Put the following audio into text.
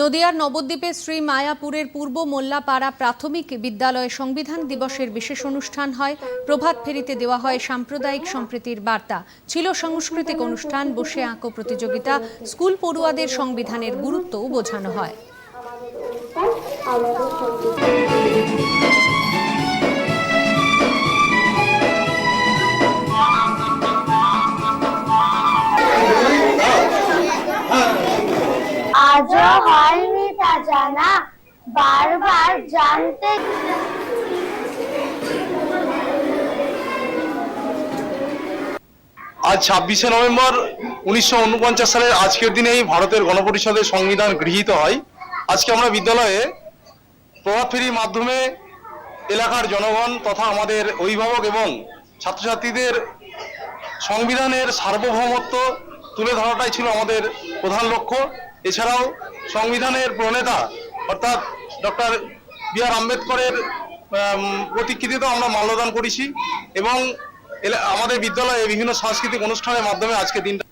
নদিয়ার নবদ্বীপে শ্রী মায়াপুরের পূর্ব মোল্লাপাড়া প্রাথমিক বিদ্যালয়ে সংবিধান দিবসের বিশেষ অনুষ্ঠান হয়। প্রভাত ফেরিতে দেওয়া হয় সাম্প্রদায়িক সম্প্রীতির বার্তা। ছিল সাংস্কৃতিক অনুষ্ঠান, বসে আঁকো প্রতিযোগিতা, স্কুল পড়ুয়াদের সংবিধানের গুরুত্বও বোঝানো হয়। আজও হয়নি তা জানা। বারবার জানতে আজ ছাব্বিশে নভেম্বর উনিশশো সালের আজকের দিনেই ভারতের গণপরিষদের সংবিধান গৃহীত হয়। আজকে আমরা বিদ্যালয়ে প্রভাত ফেরির মাধ্যমে এলাকার জনগণ তথা আমাদের অভিভাবক এবং ছাত্রছাত্রীদের সংবিধানের সার্বভৌমত্ব তুলে ধরাটাই ছিল আমাদের প্রধান লক্ষ্য। এছাড়াও সংবিধানের প্রণেতা, অর্থাৎ ডক্টর বি আর আম্বেদকরের প্রতিকৃতিতেও আমরা মাল্যদান করেছি এবং আমাদের বিদ্যালয়ে বিভিন্ন সাংস্কৃতিক অনুষ্ঠানের মাধ্যমে আজকে দিনটা